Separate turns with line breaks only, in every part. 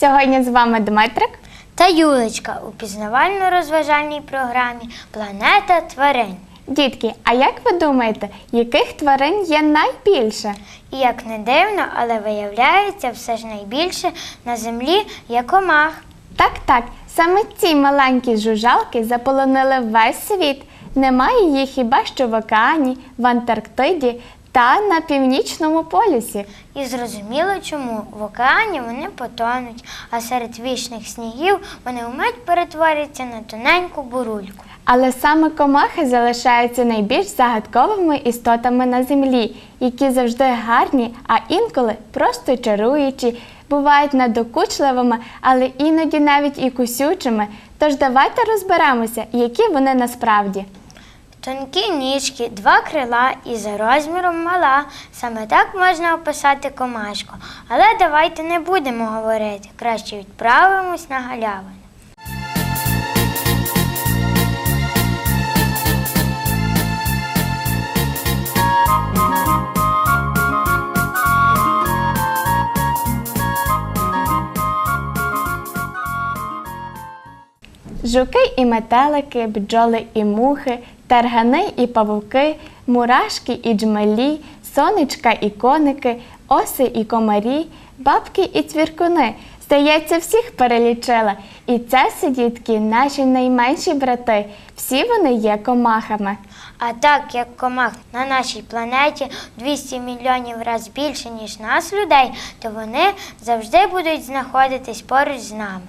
Сьогодні з вами Дмитрик.
Та Юлечка у пізнавально-розважальній програмі Планета тварин.
Дітки, а як ви думаєте, яких тварин є найбільше?
І як не дивно, але виявляється, все ж найбільше на землі є комах.
Так, так, саме ці маленькі жужалки заполонили весь світ. Немає їх хіба що в океані, в Антарктиді та на північному полюсі.
І зрозуміло чому в океані вони потонуть, а серед вічних снігів вони вмить перетворяться на тоненьку бурульку.
Але саме комахи залишаються найбільш загадковими істотами на землі, які завжди гарні, а інколи просто чаруючі, бувають надокучливими, але іноді навіть і кусючими. Тож давайте розберемося, які вони насправді.
Тонкі ніжки, два крила і за розміром мала. Саме так можна описати комашку. Але давайте не будемо говорити. Краще відправимось на галявину.
Жуки і метелики, бджоли і мухи, таргани і павуки, мурашки і джмелі, сонечка і коники, оси і комарі, бабки і цвіркуни. Здається, всіх перелічила. І це сидітки, наші найменші брати. Всі вони є комахами.
А так як комах на нашій планеті 200 мільйонів разів більше, ніж нас, людей, то вони завжди будуть знаходитись поруч з нами.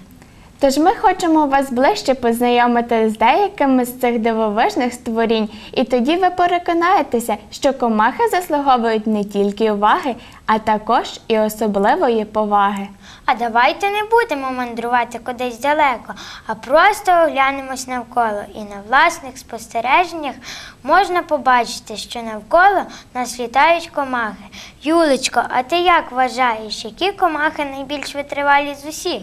Тож ми хочемо вас ближче познайомити з деякими з цих дивовижних створінь, і тоді ви переконаєтеся, що комахи заслуговують не тільки уваги, а також і особливої поваги.
А давайте не будемо мандрувати кудись далеко, а просто оглянемось навколо. І на власних спостереженнях можна побачити, що навколо нас літають комахи. Юлечко, а ти як вважаєш, які комахи найбільш витривалі з усіх?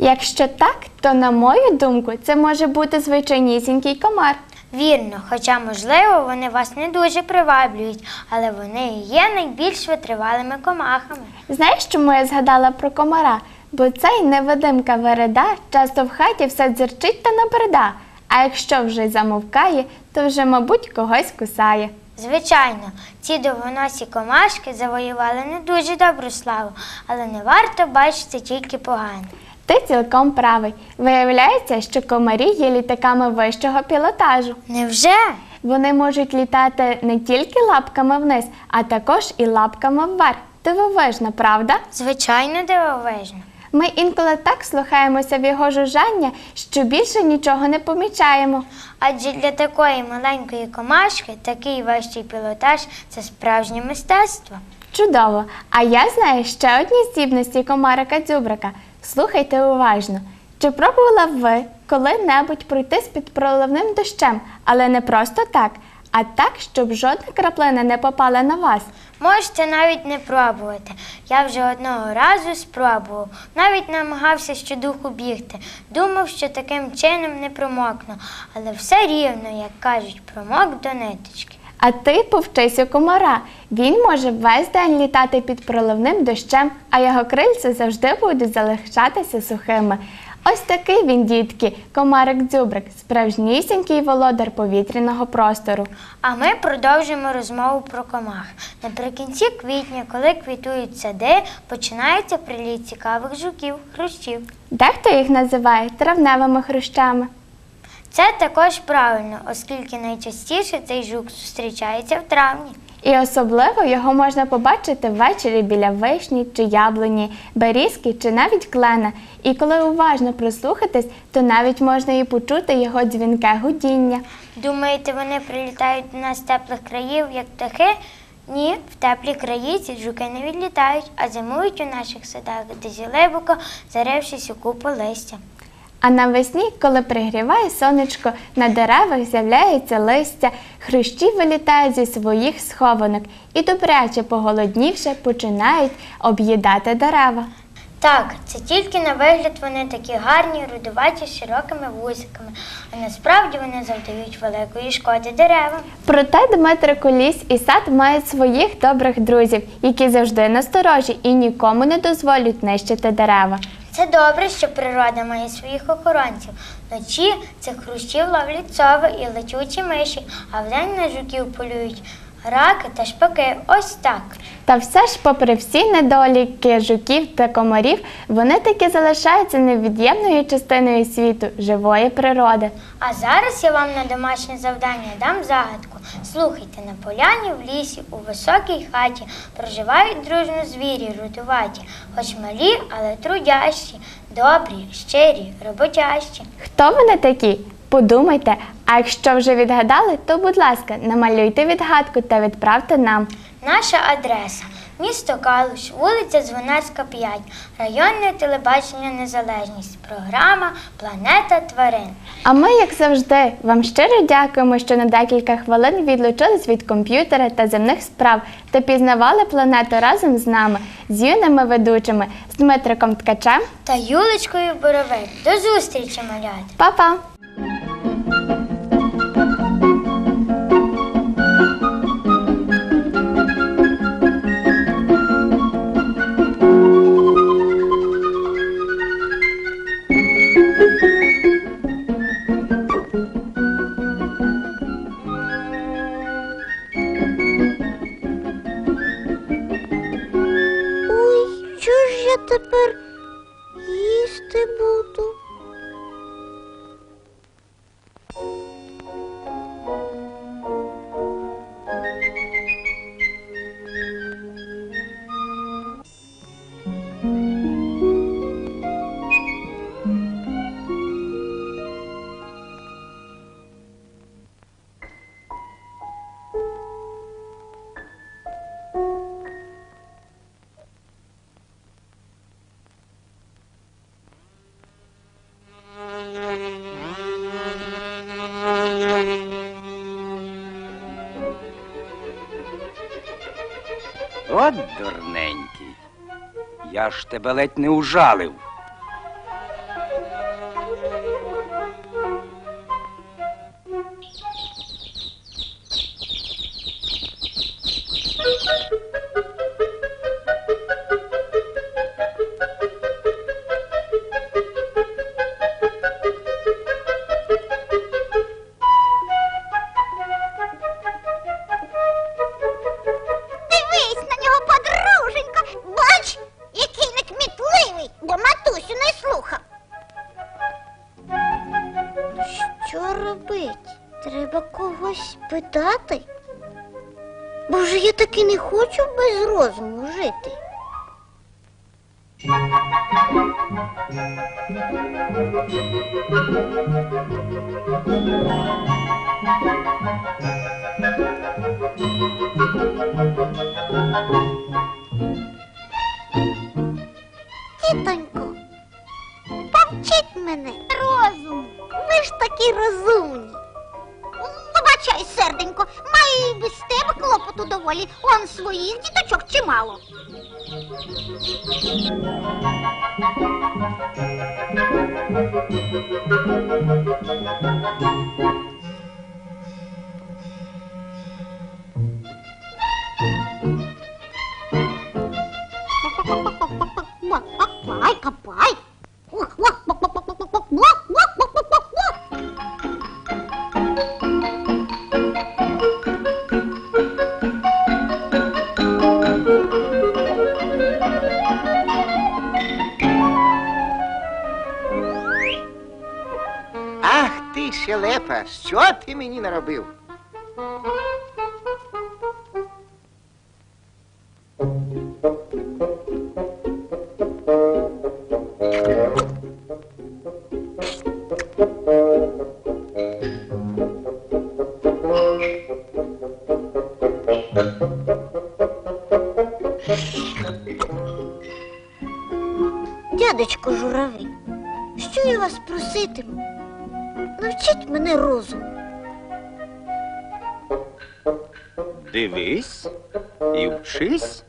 Якщо так, то на мою думку, це може бути звичайнісінький комар.
Вірно, хоча, можливо, вони вас не дуже приваблюють, але вони і є найбільш витривалими комахами.
Знаєш, чому я згадала про комара? Бо цей невидимка вереда часто в хаті все дзерчить та набреда, а якщо вже й замовкає, то вже, мабуть, когось кусає.
Звичайно, ці довгоносі комашки завоювали не дуже добру славу, але не варто бачити тільки погане.
Ти цілком правий. Виявляється, що комарі є літаками вищого пілотажу.
Невже?
Вони можуть літати не тільки лапками вниз, а також і лапками вверх. Дивовижно, правда?
Звичайно, дивовижно.
Ми інколи так слухаємося в його жужжання, що більше нічого не помічаємо.
Адже для такої маленької комашки такий вищий пілотаж це справжнє мистецтво.
Чудово! А я знаю ще одні здібності комарика дзюбрика. Слухайте уважно. Чи пробувала б ви коли-небудь пройти з-під проливним дощем, але не просто так, а так, щоб жодна краплина не попала на вас?
Можете навіть не пробувати. Я вже одного разу спробував. Навіть намагався щодуху бігти. Думав, що таким чином не промокну, але все рівно, як кажуть, промок до ниточки.
А ти повчись у комара. Він може весь день літати під проливним дощем, а його крильця завжди будуть залишатися сухими. Ось такий він, дітки, комарик дзюбрик, справжнісінький володар повітряного простору.
А ми продовжимо розмову про комах. Наприкінці квітня, коли квітують сади, починається приліт цікавих жуків, хрущів.
Дехто їх називає травневими хрущами.
Це також правильно, оскільки найчастіше цей жук зустрічається в травні.
І особливо його можна побачити ввечері біля вишні чи яблуні, берізки чи навіть клена. І коли уважно прислухатись, то навіть можна і почути його дзвінке гудіння.
Думаєте, вони прилітають до нас з теплих країв, як птахи? Ні, в теплі краї ці жуки не відлітають, а зимують у наших садах, десь глибоко, зарившись у купу листя.
А навесні, коли пригріває сонечко, на деревах з'являється листя, хрущі вилітають зі своїх схованок і добряче поголоднівши, починають об'їдати дерева.
Так, це тільки на вигляд вони такі гарні, рудуваті з широкими вусиками, а насправді вони завдають великої шкоди деревам.
Проте Дмитрику ліс і сад мають своїх добрих друзів, які завжди насторожі і нікому не дозволять нищити дерева.
Це добре, що природа має своїх охоронців. Вночі цих хрущів ловлять сови і летючі миші, а вдень на жуків полюють раки та шпаки. Ось так.
Та все ж, попри всі недоліки жуків та комарів, вони таки залишаються невід'ємною частиною світу живої природи.
А зараз я вам на домашнє завдання дам загадку. Слухайте, на поляні в лісі, у високій хаті проживають дружно звірі рудуваті, хоч малі, але трудящі, добрі, щирі, роботящі.
Хто вони такі? Подумайте, а якщо вже відгадали, то будь ласка, намалюйте відгадку та відправте нам.
Наша адреса місто Калуш, вулиця Звонарська, 5, районне телебачення Незалежність, програма Планета тварин.
А ми, як завжди, вам щиро дякуємо, що на декілька хвилин відлучились від комп'ютера та земних справ та пізнавали планету разом з нами, з юними ведучими, з Дмитриком Ткачем.
Та Юлечкою Боровик. До зустрічі, малята!
Па-па!
От дурненький. Я ж тебе ледь не ужалив.
Що робить? Треба когось питати. Боже, я таки не хочу без розуму жити. Тітонько, повчіть мене розуму. Ви ж такі розумні. Вибачай, серденько, маю і без тебе клопоту доволі. Он своїх діточок чимало. Копай, копай.
Мені наробив?
Дядечко журавель, що я вас проситиму? Навчіть мене розуму.
Дивись і вчись.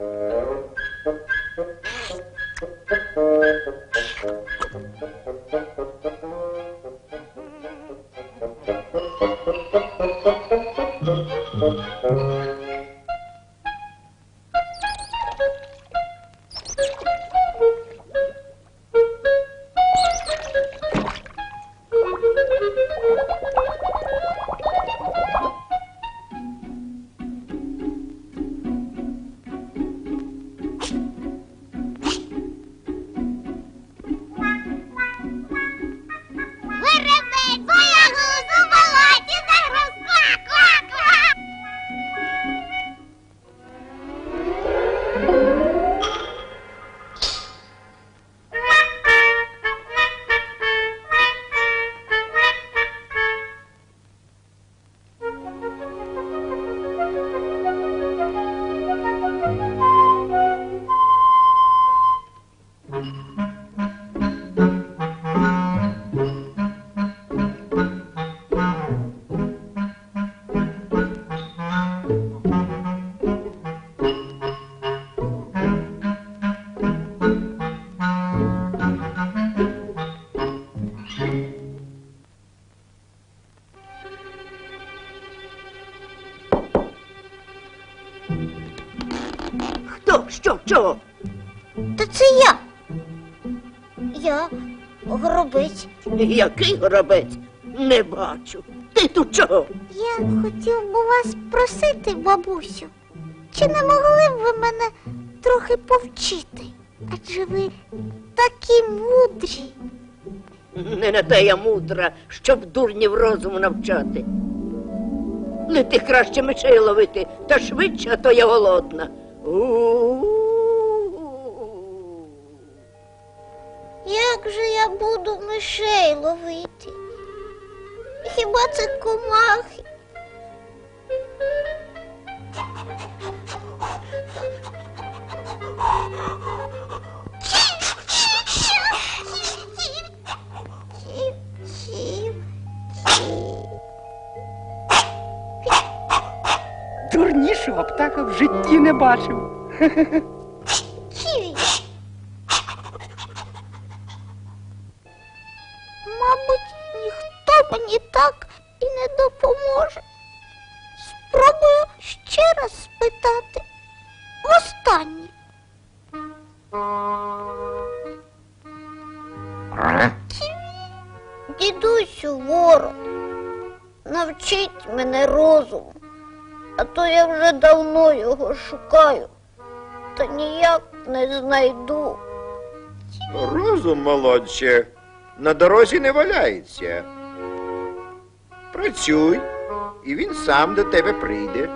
Хто? Що? Чого?
Та це я. Я горобець.
Який горобець? Не бачу. Ти тут чого?
Я хотів би вас просити, бабусю, чи не могли б ви мене трохи повчити? Адже ви такі мудрі.
Не на те я мудра, щоб дурнів розуму навчати. Лети краще мишей ловити, та швидше, а то я голодна.
Як же я буду мишей ловити? Хіба це комахи?
Дурнішого птаха в житті не бачив.
Ківі. Мабуть, ніхто мені так і не допоможе. Спробую ще раз спитати. Востаннє. Дідусю ворон, навчіть мене розуму, а то я вже давно його шукаю, та ніяк не знайду.
Розум, молодче, на дорозі не валяється. Працюй, і він сам до тебе прийде.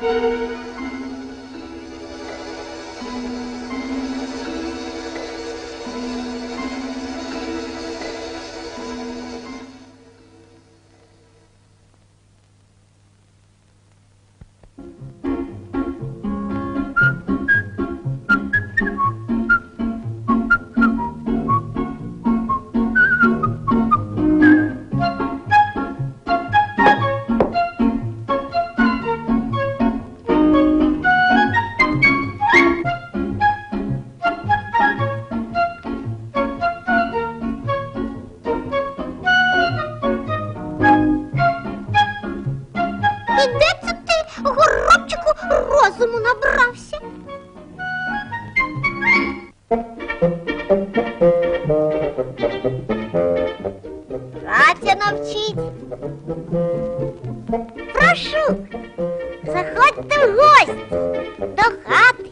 І Прошу, заходьте в гості до хати.